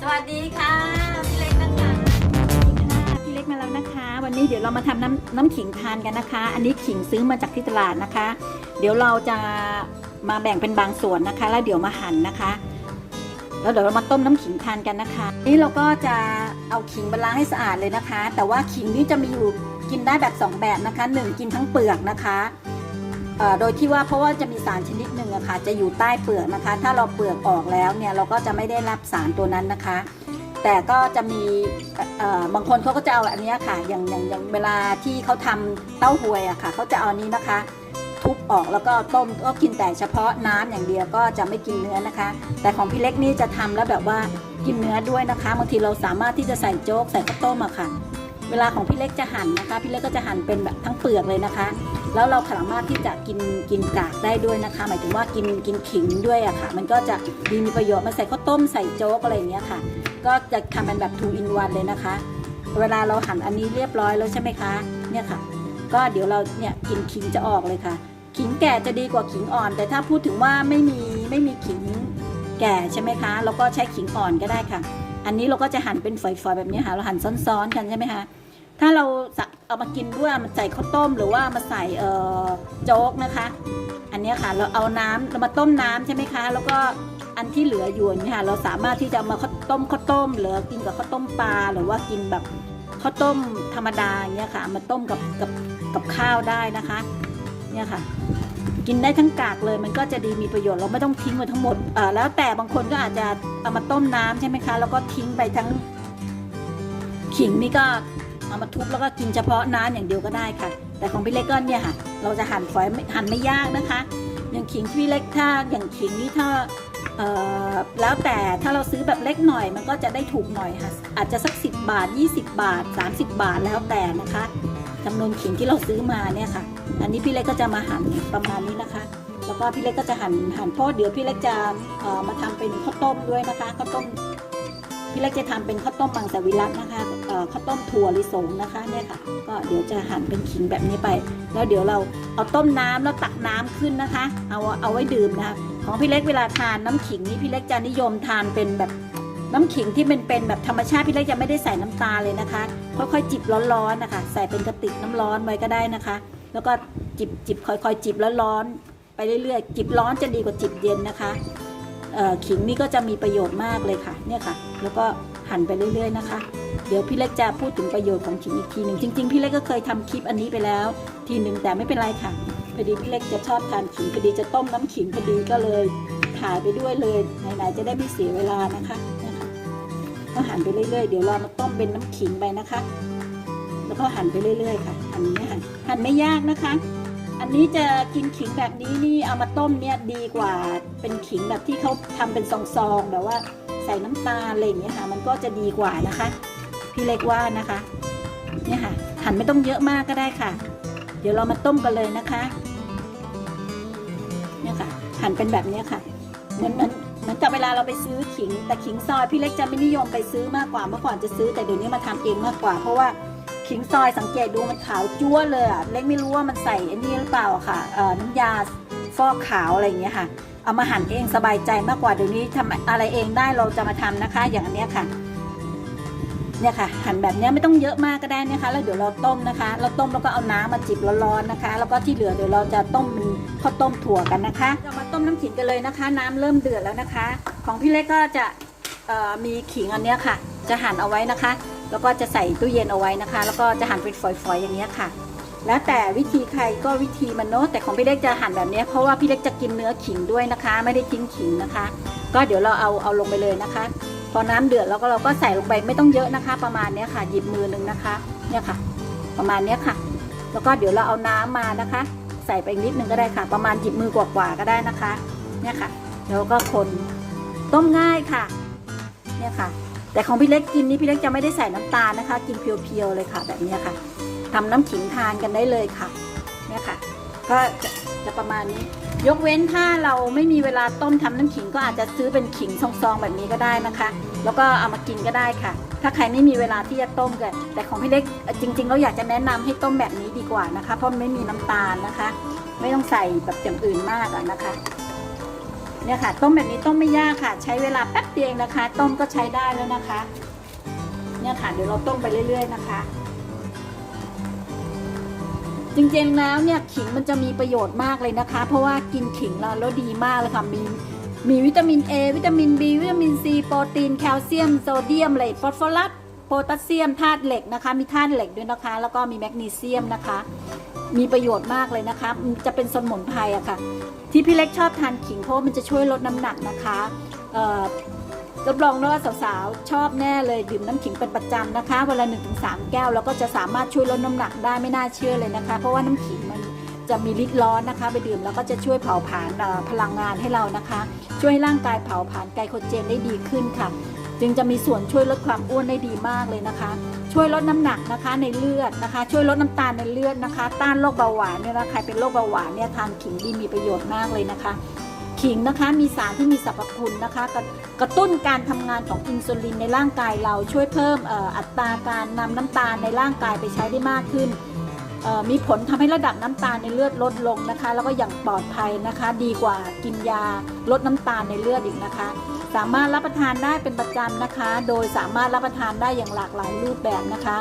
สวัสดีค่ะพี่เล็กนะคะพี่เล็กมาแล้วนะคะ วันนี้เดี๋ยวเรามาทำน้ำน้ำขิงทานกันนะคะ อันนี้ขิงซื้อมาจากที่ตลาดนะคะ เดี๋ยวเราจะมาแบ่งเป็นบางส่วนนะคะ แล้วเดี๋ยวมาหั่นนะคะ แล้วเดี๋ยวเรามาต้มน้ำขิงทานกันนะคะ นี่เราก็จะเอาขิงมาล้างให้สะอาดเลยนะคะ แต่ว่าขิงนี่จะมีอยู่กินได้แบบสองแบบนะคะหนึ่งกินทั้งเปลือกนะคะ โดยที่ว่าเพราะว่าจะมีสารชนิดหนึ่งอะค่ะจะอยู่ใต้เปลือกนะคะ ถ้าเราเปลือกออกแล้วเนี่ยเราก็จะไม่ได้รับสารตัวนั้นนะคะ แต่ก็จะมีบางคนเขาก็จะเอาอันนี้ค่ะอย่างอย่างอย่างเวลาที่เขาทำเต้าหวยอะค่ะเขาจะเอานี้นะคะ ทุบออกแล้วก็ต้มก็กินแต่เฉพาะน้ำอย่างเดียวก็จะไม่กินเนื้อนะคะ แต่ของพี่เล็กนี่จะทำแล้วแบบว่ากินเนื้อด้วยนะคะบางทีเราสามารถที่จะใส่โจ๊กใส่ข้าวต้มอะค่ะ เวลาของพี่เล็กจะหั่นนะคะ พี่เล็กก็จะหั่นเป็นแบบทั้งเปลือกเลยนะคะ แล้วเราสามารถที่จะกินกินกากได้ด้วยนะคะ หมายถึงว่ากินกินขิงด้วยอะค่ะ มันก็จะดีมีประโยชน์มาใส่ข้าวต้มใส่โจ๊กอะไรอย่างเงี้ยค่ะ ก็จะทำเป็นแบบ two in one เลยนะคะ เวลาเราหั่นอันนี้เรียบร้อยแล้วใช่ไหมคะเนี่ยค่ะ ก็เดี๋ยวเราเนี่ยกินขิงจะออกเลยค่ะ ขิงแก่จะดีกว่าขิงอ่อน แต่ถ้าพูดถึงว่าไม่มีไม่มีขิงแก่ใช่ไหมคะเราก็ใช้ขิงอ่อนก็ได้ค่ะ อันนี้เราก็จะหั่นเป็นฝอยๆแบบนี้ค่ะ เราหั่นซ้อนๆกันใช่ไหมคะ ถ้าเราเอามากินด้วยมันใส่ข้าวต้มหรือว่ามาใส่โจ๊กนะคะ อันนี้ค่ะเราเอาน้ำเรามาต้มน้ำใช่ไหมคะ แล้วก็อันที่เหลืออยู่นี่ค่ะเราสามารถที่จะมาข้าวต้มข้าวต้มหรือกินกับข้าวต้มปลาหรือว่ากินแบบข้าวต้มธรรมดาอย่างเงี้ยค่ะมาต้มกับกับกับข้าวได้นะคะ เนี่ยค่ะ กินได้ทั้งกากเลยมันก็จะดีมีประโยชน์เราไม่ต้องทิ้งไว้ทั้งหมดเอ่อแล้วแต่บางคนก็อาจจะเอามาต้มน้ำใช่ไหมคะ แล้วก็ทิ้งไปทั้งขิงนี่ก็ เอามาทุบแล้วก็กินเฉพาะน้ำอย่างเดียวก็ได้ค่ะ แต่ของพี่เล็กก็เนี่ยค่ะ เราจะหั่นฝอยหั่นไม่ยากนะคะ อย่างขิงที่พี่เล็กถ้าอย่างขิงนี่ถ้าแล้วแต่ถ้าเราซื้อแบบเล็กหน่อยมันก็จะได้ถูกหน่อยค่ะ อาจจะสัก 10 บาท 20 บาท 30 บาทแล้วแต่นะคะจำนวนขิงที่เราซื้อมาเนี่ยค่ะ อันนี้พี่เล็กก็จะมาหั่นประมาณนี้นะคะ แล้วก็พี่เล็กก็จะหั่นหั่นเพราะเดี๋ยวพี่เล็กจะมาทำเป็นข้าวต้มด้วยนะคะข้าวต้ม พี่เล็กจะทำเป็นข้าวต้มมังสวิรัตนะคะข้าวต้มถั่วลิสงนะคะเนี่ยค่ะ ก็เดี๋ยวจะหั่นเป็นขิงแบบนี้ไป แล้วเดี๋ยวเราเอาต้มน้ำแล้วตักน้ำขึ้นนะคะ เอาเอาไว้ดื่มนะคะของพี่เล็กเวลาทานน้ำขิงนี่พี่เล็กจะนิยมทานเป็นแบบน้ำขิงที่เป็นเป็นแบบธรรมชาติพี่เล็กจะไม่ได้ใส่น้ำตาลเลยนะคะ ค่อยๆจิบร้อนๆนะคะ ใส่เป็นกระติกน้ำร้อนไว้ก็ได้นะคะ แล้วก็จิบจิบค่อยๆจิบแล้วร้อนไปเรื่อยๆจิบร้อนจะดีกว่าจิบเย็นนะคะ ขิงนี่ก็จะมีประโยชน์มากเลยค่ะเนี่ยค่ะ แล้วก็หั่นไปเรื่อย ๆ นะคะ เดี๋ยวพี่เล็กจะพูดถึงประโยชน์ของขิงอีกทีหนึ่งจริง ๆ พี่เล็กก็เคยทำคลิปอันนี้ไปแล้ว ทีหนึ่งแต่ไม่เป็นไรค่ะพอดีพี่เล็กจะชอบทานขิงพอดีจะต้มน้ำขิงพอดีก็เลยถ่ายไปด้วยเลยไหนๆจะได้ไม่เสียเวลานะคะเนี่ยค่ะก็หั่นไปเรื่อยๆ เดี๋ยวรามาต้มเป็นน้ำขิงไปนะคะ แล้วก็หั่นไปเรื่อยๆ ค่ะหั่นอย่างนี้หั่นหั่นไม่ยากนะคะ อันนี้จะกินขิงแบบนี้นี่เอามาต้มเนี่ยดีกว่าเป็นขิงแบบที่เขาทำเป็นซองๆแบบว่าใส่น้ำตาลอะไรอย่างเงี้ยค่ะ มันก็จะดีกว่านะคะ พี่เล็กว่านะคะ เนี่ยค่ะ หั่นไม่ต้องเยอะมากก็ได้ค่ะ เดี๋ยวเรามาต้มกันเลยนะคะ เนี่ยค่ะ หั่นเป็นแบบเนี้ยค่ะ เหมือนเหมือนเหมือนกับเวลาเราไปซื้อขิง แต่ขิงซอยพี่เล็กจะไม่นิยมไปซื้อมากกว่าเมื่อก่อนจะซื้อแต่เดี๋ยวนี้มาทำเองมากกว่า เพราะว่า ขิงซอยสังเกตดูมันขาวจั๊วเลยอะเล็กไม่รู้ว่ามันใส่ไอันนี้หรือเปล่าค่ะเอ่อน้ำยาฟอกขาวอะไรอย่างเงี้ยค่ะเอามาหั่นเองสบายใจมากกว่าเดี๋ยวนี้ทำอะไรเองได้เราจะมาทำนะคะ อย่างอันเนี้ยค่ะเนี่ยค่ะ หั่นแบบเนี้ยไม่ต้องเยอะมากก็ได้นะคะ แล้วเดี๋ยวเราต้มนะคะ เราต้มแล้วก็เอาน้ำมาจิบร้อนๆนะคะ แล้วก็ที่เหลือเดี๋ยวเราจะต้มเป็นข้าวต้มถั่วกันนะคะ เรามาต้มน้ำขิงกันเลยนะคะ น้ำเริ่มเดือดแล้วนะคะ ของพี่เล็กก็จะมีขิงอันเนี้ยค่ะ จะหั่นเอาไว้นะคะ แล้วก็จะใส่ตู้เย็นเอาไว้นะคะ แล้วก็จะหั่นเป็นฝอยๆอย่างเงี้ค่ะ แล้วแต่วิธีใครก็วิธีมันเนาะแต่ของพี่เล็กจะหั่นแบบนี้เพราะว่าพี่เล็กจะกินเนื้อขิงด้วยนะคะ ไม่ได้ทิ้งขิงนะคะ ก็เดี๋ยวเราเอาเอาลงไปเลยนะคะ พอน้ำเดือดแล้วก็เราก็ใส่ลงไปไม่ต้องเยอะนะคะ ประมาณนี้ค่ะ หยิบมือหนึ่งนะคะเนี่ยค่ะ ประมาณนี้ค่ะ แล้วก็เดี๋ยวเราเอาน้ำมานะคะ ใส่ไปนิดนึงก็ได้ค่ะ ประมาณหยิบมือกว่าๆก็ได้นะคะ เนี่ยค่ะแล้วก็คนต้มง่ายค่ะ เนี่ยค่ะ แต่ของพี่เล็กกินนี่พี่เล็กจะไม่ได้ใส่น้ำตาลนะคะ กินเพียวๆเลยค่ะ แบบนี้ค่ะทำน้ำขิงทานกันได้เลยค่ะเนี่ยค่ะ ก็จะจะประมาณนี้ ยกเว้นถ้าเราไม่มีเวลาต้มทำน้ำขิงก็อาจจะซื้อเป็นขิงซองๆแบบนี้ก็ได้นะคะ แล้วก็เอามากินก็ได้ค่ะ ถ้าใครไม่มีเวลาที่จะต้มกันแต่ของพี่เล็กจริงๆเราอยากจะแนะนำให้ต้มแบบนี้ดีกว่านะคะ เพราะไม่มีน้ำตาลนะคะ ไม่ต้องใส่แบบอย่างอื่นมากอะนะคะ เนี่ยค่ะต้มแบบนี้ต้มไม่ยากค่ะ ใช้เวลาแป๊บเดียวนะคะ ต้มก็ใช้ได้แล้วนะคะ เนี่ยค่ะเดี๋ยวเราต้มไปเรื่อย ๆ นะคะ จริงๆแล้วเนี่ยขิงมันจะมีประโยชน์มากเลยนะคะ เพราะว่ากินขิงแล้วแล้วดีมากเลยค่ะมีมีวิตามิน A วิตามิน B วิตามิน C โปรตีนแคลเซียมโซเดียมอะไรฟอสฟอรัสโพแทสเซียมธาตุเหล็กนะคะ มีธาตุเหล็กด้วยนะคะ แล้วก็มีแมกนีเซียมนะคะ มีประโยชน์มากเลยนะคะ จะเป็นสมุนไพรอะค่ะ ที่พี่เล็กชอบทานขิงเพราะมันจะช่วยลดน้ำหนักนะคะเอ่อรับรองได้ว่าสาวๆ ชอบแน่เลยดื่มน้ำขิงเป็นประจำนะคะเวลา1-3 แก้ว แล้วก็จะสามารถช่วยลดน้ำหนักได้ไม่น่าเชื่อเลยนะคะ เพราะว่าน้ำขิงมันจะมีฤทธิ์ร้อนนะคะ ไปดื่มแล้วก็จะช่วยเผาผลาญพลังงานให้เรานะคะ ช่วยให้ร่างกายเผาผลาญไกลโคเจนได้ดีขึ้นค่ะ จึงจะมีส่วนช่วยลดความอ้วนได้ดีมากเลยนะคะ ช่วยลดน้ำหนักนะคะในเลือดนะคะ ช่วยลดน้ำตาลในเลือดนะคะ ต้านโรคเบาหวานเนี่ยนะใครเป็นโรคเบาหวานเนี่ยทานขิงดีมีประโยชน์มากเลยนะคะ ขิงนะคะมีสารที่มีสรรพคุณนะคะ กระกระตุ้นการทำงานของอินซูลินในร่างกายเราช่วยเพิ่มอ,อัตราการนำน้ำตาลในร่างกายไปใช้ได้มากขึ้นมีผลทำให้ระดับน้ำตาลในเลือดลดลงนะคะ แล้วก็อย่างปลอดภัยนะคะ ดีกว่ากินยาลดน้ำตาลในเลือดอีกนะคะ สามารถรับประทานได้เป็นประจำนะคะ โดยสามารถรับประทานได้อย่างหลากหลายรูปแบบนะคะ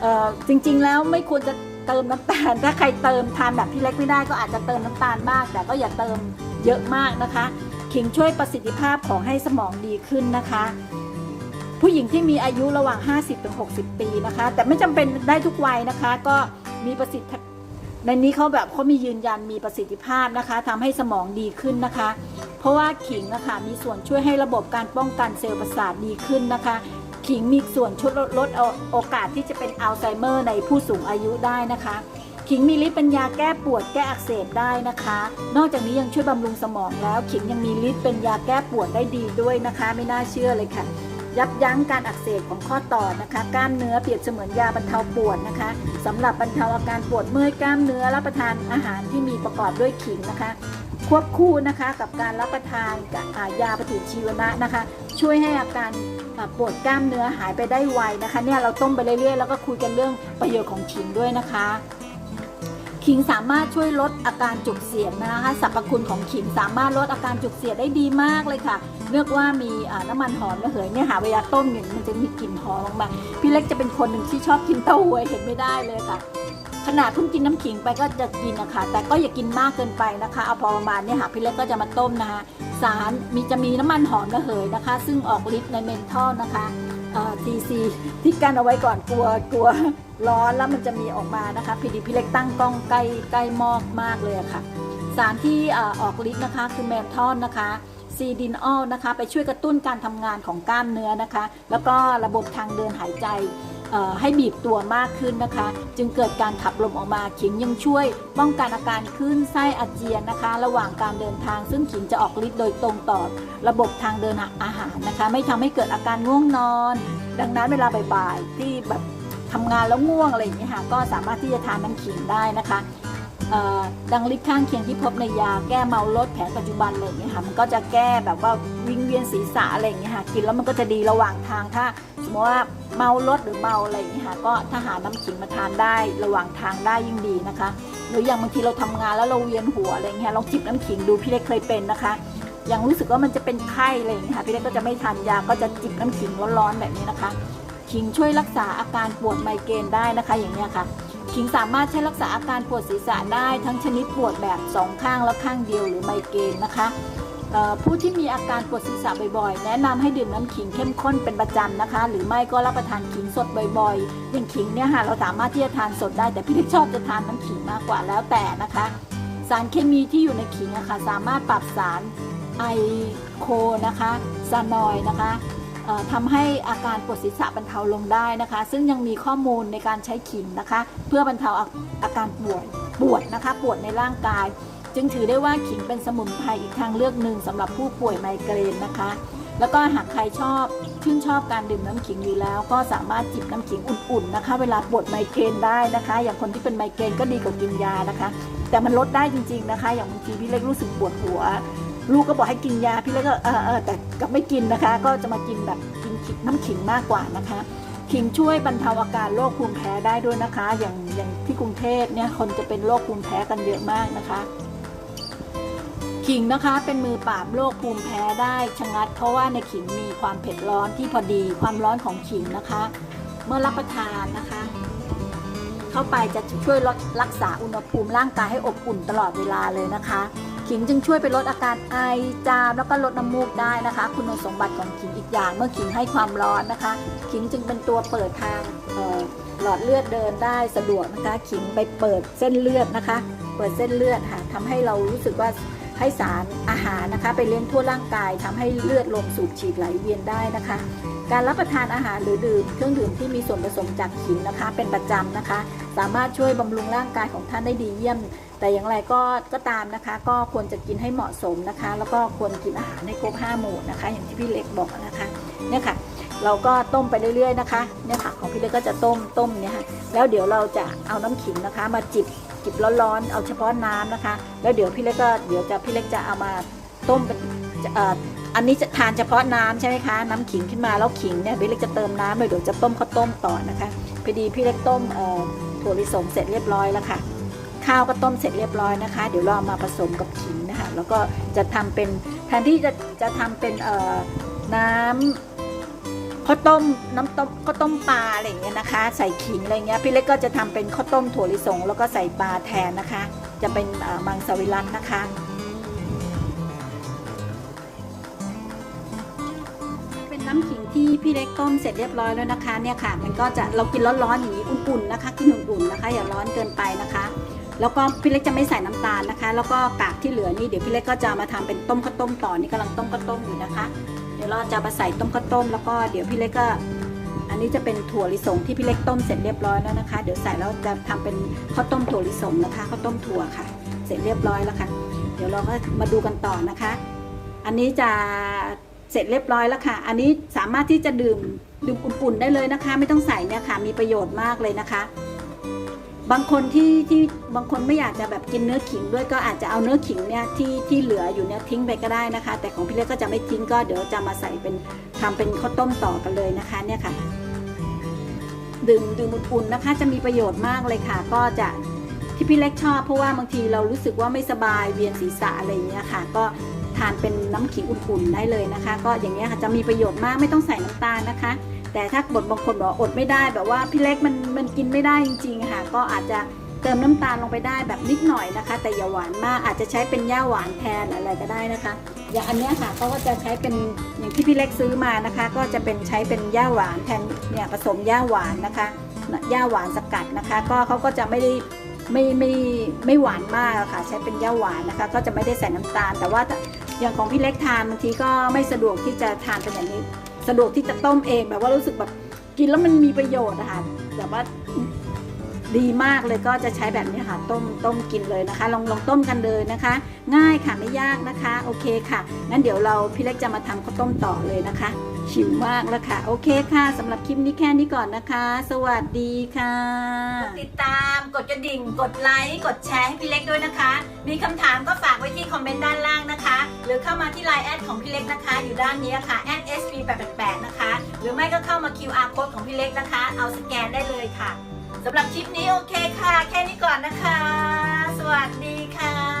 เอ่อจริงๆแล้วไม่ควรจะเติมน้ำตาลถ้าใครเติมทานแบบพี่เล็กไม่ได้ก็อาจจะเติมน้ำตาลมาก แต่ก็อย่าเติมเยอะมากนะคะขิงช่วยประสิทธิภาพของให้สมองดีขึ้นนะคะ ผู้หญิงที่มีอายุระหว่าง 50-60 ปีนะคะ แต่ไม่จำเป็นได้ทุกวัยนะคะ ก็มีประสิทธิในนี้เขาแบบเขามียืนยันมีประสิทธิภาพนะคะทำให้สมองดีขึ้นนะคะ เพราะว่าขิงนะคะมีส่วนช่วยให้ระบบการป้องกันเซลล์ประสาทดีขึ้นนะคะ ขิงมีส่วนช่วยลดโอกาสที่จะเป็นอัลไซเมอร์ในผู้สูงอายุได้นะคะขิงมีฤทธิ์เป็นยาแก้ปวดแก้อักเสบได้นะคะ นอกจากนี้ยังช่วยบำรุงสมองแล้ว ขิงยังมีฤทธิ์เป็นยาแก้ปวดได้ดีด้วยนะคะ ไม่น่าเชื่อเลยค่ะ ยับยั้งการอักเสบของข้อต่อนะคะ กล้ามเนื้อเปรียบเสมือนยาบรรเทาปวดนะคะสำหรับบรรเทาอาการปวดเมื่อยกล้ามเนื้อรับประทานอาหารที่มีประกอบด้วยขิงนะคะ ควบคู่นะคะกับการรับประทานยาปฏิชีวนะนะคะ ช่วยให้อาการปวดกล้ามเนื้อหายไปได้ไวนะคะเนี่ยเราต้มไปเรื่อยๆแล้วก็คุยกันเรื่องประโยชน์ของขิงด้วยนะคะขิงสามารถช่วยลดอาการจุกเสียดนะคะสรรพคุณของขิงสามารถลดอาการจุกเสียดได้ดีมากเลยค่ะเรียกว่ามีน้ำมันหอมระเหยเนี่ยหาเวลาต้มเนี่ยมันจะมีกลิ่นหอมออกมาพี่เล็กจะเป็นคนหนึ่งที่ชอบกินเต้าหวยเห็นไม่ได้เลยค่ะ ขนาดเพิ่งกินน้ำขิงไปก็จะกินนะคะ แต่ก็อย่ากินมากเกินไปนะคะ เอาพอประมาณเนี่ยค่ะพี่เล็กก็จะมาต้มนะคะ สารมีจะมีน้ำมันหอมระเหยนะคะ ซึ่งออกฤทธิ์ในเมนทอลนะคะทีซีที่กันเอาไว้ก่อนกลัวกลัวร้อนแล้วมันจะมีออกมานะคะพี่ดีพี่เล็กตั้งกล้องใกล้ใกล้มอกมากเลยะค่ะ สารที่ออกฤทธิ์นะคะคือเมนทอลนะคะซีดินอลนะคะ ไปช่วยกระตุ้นการทำงานของกล้ามเนื้อนะคะ แล้วก็ระบบทางเดินหายใจ ให้บีบตัวมากขึ้นนะคะ จึงเกิดการขับลมออกมาขิงยังช่วย ป้องกันอาการคลื่นไส้อาเจียนนะคะ ระหว่างการเดินทางซึ่งขิงจะออกฤทธิ์โดยตรงต่อระบบทางเดินอาหารนะคะ ไม่ทำให้เกิดอาการง่วงนอน ดังนั้นเวลาบ่ายๆที่แบบทำงานแล้วง่วงอะไรอย่างนี้ค่ะก็สามารถที่จะทานน้ำขิงได้นะคะ ดังฤทธิ์ข้างเคียงที่พบในยาแก้เมาลดแผนปัจจุบันอะไรอย่างเงี้ยค่ะมันก็จะแก้แบบว่าวิงเวียนศีรษะอะไรอย่างเงี้ยค่ะกินแล้วมันก็จะดีระหว่างทางถ้า สมมติว่าเมารถหรือเมาอะไรอย่างนี้ยค่ะก็ถ้าหาน้ำขิงมาทานได้ระหว่างทางได้ยิ่งดีนะคะ หรืออย่างบางทีเราทำงานแล้วเราเวียนหัวอะไรอย่างเงี้ยลองจิบน้ำขิงดูพี่เล็กเคยเป็นนะคะยังรู้สึกว่ามันจะเป็นไข้อะไรอย่างเงี้ยค่ะพี่เล็กก็จะไม่ทานยาก็จะจิบน้ำขิงร้อนๆแบบนี้นะคะขิงช่วยรักษาอาการปวดไมเกรนได้นะคะอย่างนี้ยค่ะ ขิงสามารถใช้รักษาอาการปวดศีรษะได้ทั้งชนิดปวดแบบสองข้างและข้างเดียวหรือไมเกรนนะคะผู้ที่มีอาการปวดศีรษะบ่อยๆ แนะนำให้ดื่มน้ำขิงเข้มข้นเป็นประจำนะคะ หรือไม่ก็รับประทานขิงสดบ่อยๆอย่างขิงเนี่ยค่ะเราสามารถที่จะทานสดได้แต่พี่เล็กชอบจะทานน้ำขิงมากกว่าแล้วแต่นะคะ สารเคมีที่อยู่ในขิงอะค่ะสามารถปรับสารไอโคนะคะซานอยนะคะ ทำให้อาการปวดศีรษะบรรเทาลงได้นะคะ ซึ่งยังมีข้อมูลในการใช้ขิงนะคะ เพื่อบรรเทาอาการปวดปวดนะคะปวดในร่างกาย จึงถือได้ว่าขิงเป็นสมุนไพรอีกทางเลือกหนึ่งสำหรับผู้ป่วยไมเกรนนะคะ แล้วก็หากใครชอบชื่นชอบการดื่มน้ำขิงอยู่แล้ว ก็สามารถจิบน้ำขิงอุ่นๆนะคะ เวลาปวดไมเกรนได้นะคะ อย่างคนที่เป็นไมเกรนก็ดีกว่ากินยานะคะ แต่มันลดได้จริงๆนะคะ อย่างบางทีพี่เล็กรู้สึกปวดหัว ลูกก็บอกให้กินยาพี่เล็กก็เออเออแต่ก็ไม่กินนะคะ ก็จะมากินแบบกินขิงน้ำขิงมากกว่านะคะ ขิงช่วยบรรเทาอาการโรคภูมิแพ้ได้ด้วยนะคะ อย่างอย่างที่กรุงเทพเนี่ยคนจะเป็นโรคภูมิแพ้กันเยอะมากนะคะขิงนะคะเป็นมือปราบโรคภูมิแพ้ได้ชะงัด เพราะว่าในขิงมีความเผ็ดร้อนที่พอดีความร้อนของขิงนะคะ เมื่อรับประทานนะคะ เข้าไปจะช่วยลดรักษาอุณหภูมิร่างกายให้อบอุ่นตลอดเวลาเลยนะคะ ขิงจึงช่วยไปลดอาการไอจาม แล้วก็ลดน้ำมูกได้นะคะ คุณสมบัติของขิงอีกอย่าง เมื่อขิงให้ความร้อนนะคะ ขิงจึงเป็นตัวเปิดทางหลอดเลือดเดินได้สะดวกนะคะ ขิงไปเปิดเส้นเลือดนะคะ เปิดเส้นเลือดค่ะทำให้เรารู้สึกว่า ให้สารอาหารนะคะ ไปเลี้ยงทั่วร่างกายทำให้เลือดลมสูบฉีดไหลเวียนได้นะคะ การรับประทานอาหารหรือดื่มเครื่องดื่มที่มีส่วนผสมจากขิงนะคะ เป็นประจำนะคะ สามารถช่วยบำรุงร่างกายของท่านได้ดีเยี่ยม แต่อย่างไรก็ก็ตามนะคะ ก็ควรจะกินให้เหมาะสมนะคะ แล้วก็ควรกินอาหารให้ครบห้าหมู่นะคะ อย่างที่พี่เล็กบอกนะคะเนี่ยค่ะเราก็ต้มไปเรื่อยๆนะคะเนี่ยค่ะของพี่เล็กก็จะต้มต้มเนี่ยค่ะแล้วเดี๋ยวเราจะเอาน้ำขิงนะคะ มาจิบ จิบร้อนๆ เอาเฉพาะน้ำนะคะ แล้วเดี๋ยวพี่เล็กก็เดี๋ยวจะพี่เล็กจะเอามาต้มเป็นอันนี้จะทานเฉพาะน้ำใช่ไหมคะ น้ำขิงขึ้นมาแล้วขิงเนี่ยพี่เล็กจะเติมน้ำเลยเดี๋ยวจะต้มข้าวต้มต่อนะคะพอดีพี่เล็กต้มเอ่อถั่วลิสงเสร็จเรียบร้อยแล้วค่ะ ข้าวก็ต้มเสร็จเรียบร้อยนะคะ เดี๋ยวเราเอามาผสมกับขิงนะคะ แล้วก็จะทำเป็นแทนที่จะจะทำเป็นน้ำ ข้าวต้มน้ำต้มข้าวต้มปลาอะไรอย่างเงี้ยนะคะ ใส่ขิงอะไรเงี้ยพี่เล็กก็จะทำเป็นข้าวต้มถั่วลิสงแล้วก็ใส่ปลาแทนนะคะ จะเป็นมังสวิรัตนะคะ เป็นน้ำขิงที่พี่เล็กต้มเสร็จเรียบร้อยแล้วนะคะเนี่ยค่ะ มันก็จะเรากินร้อนๆอย่างนี้อุ่นๆนะคะ กินอุ่นๆนะคะ อย่าร้อนเกินไปนะคะ แล้วก็พี่เล็กจะไม่ใส่น้ำตาลนะคะ แล้วก็กากที่เหลือนี่เดี๋ยวพี่เล็กก็จะมาทำเป็นต้มข้าวต้มต่อนี่กำลังต้มข้าวต้มอยู่นะคะ ดี๋ยวเราจะมาใส่ต้มข้าวต้มแล้วก็เดี๋ยวพี่เล็กก็ อันนี้จะเป็นถั่วลิสงที่พี่เล็กต้มเสร็จเรียบร้อยแล้วนะคะ เดี๋ยวใส่แล้วจะทำเป็นข้าวต้มถั่วลิสงนะคะข้าวต้มถั่วค่ะ เสร็จเรียบร้อยแล้วค่ะ เดี๋ยวเราก็มาดูกันต่อนะคะ อันนี้จะเสร็จเรียบร้อยแล้วค่ะ อันนี้สามารถที่จะดื่มดื่มอุ่นๆได้เลยนะคะ ไม่ต้องใส่เนี่ยค่ะ มีประโยชน์มากเลยนะคะ บางคนที่ที่บางคนไม่อยากจะแบบกินเนื้อขิงด้วยก็อาจจะเอาเนื้อขิงเนี่ยที่ที่เหลืออยู่เนี่ยทิ้งไปก็ได้นะคะ แต่ของพี่เล็กก็จะไม่ทิ้งก็เดี๋ยวจะมาใส่เป็นทำเป็นข้าวต้มต่อกันเลยนะคะเนี่ยค่ะ ดื่มดื่มอุ่นๆนะคะ จะมีประโยชน์มากเลยค่ะ ก็จะที่พี่เล็กชอบเพราะว่าบางทีเรารู้สึกว่าไม่สบายเวียนศีรษะอะไรอย่างเงี้ยค่ะ ก็ทานเป็นน้ำขิงอุ่นๆได้เลยนะคะ ก็อย่างเงี้ยค่ะจะมีประโยชน์มากไม่ต้องใส่น้ำตาลนะคะ แต่ถ้าบทบางคนบอกอดไม่ได้แบบว่าพี่เล็กมันมันกินไม่ได้จริงๆค่ะก็อาจจะเติมน้ำตาลลงไปได้แบบนิดหน่อยนะคะ แต่อย่าหวานมากอาจจะใช้เป็นย่าหวานแทนอะไรก็ได้นะคะ อย่างอันนี้ค่ะเขาก็จะใช้เป็นอย่างที่พี่เล็กซื้อมานะคะ ก็จะเป็นใช้เป็นย่าหวานแทนเนี่ยผสมย่าหวานนะคะย่าหวานสกัดนะคะ ก็เขาก็จะไม่ได้ไม่ไม่ไม่หวานมากะค่ะ ใช้เป็นย่าหวานนะคะ ก็จะไม่ได้ใส่น้ำตาล แต่ว่าอย่างของพี่เล็กทานบางทีก็ไม่สะดวกที่จะทานเป็นอย่างนี้ สะดวกที่จะต้มเองแบบว่ารู้สึกแบบกินแล้วมันมีประโยชน์นะคะแบบว่าดีมากเลยก็จะใช้แบบนี้ค่ะต้มต้มกินเลยนะคะ ลองลองต้มกันเลยนะคะ ง่ายค่ะไม่ยากนะคะ โอเคค่ะงั้นเดี๋ยวเราพี่เล็กจะมาทำข้าวต้มต่อเลยนะคะ ชิวมากแล้วค่ะ โอเคค่ะสำหรับคลิปนี้แค่นี้ก่อนนะคะ สวัสดีค่ะติดตามกดกระดิ่ง กดไลค์กดแชร์ให้พี่เล็กด้วยนะคะ มีคำถามก็ฝากไว้ที่คอมเมนต์ด้านล่างนะคะ หรือเข้ามาที่ไลน์แอดของพี่เล็กนะคะ อยู่ด้านนี้ค่ะ @sp888 นะคะ หรือไม่ก็เข้ามา QR code ของพี่เล็กนะคะ เอาสแกนได้เลยค่ะสำหรับคลิปนี้โอเคค่ะ แค่นี้ก่อนนะคะ สวัสดีค่ะ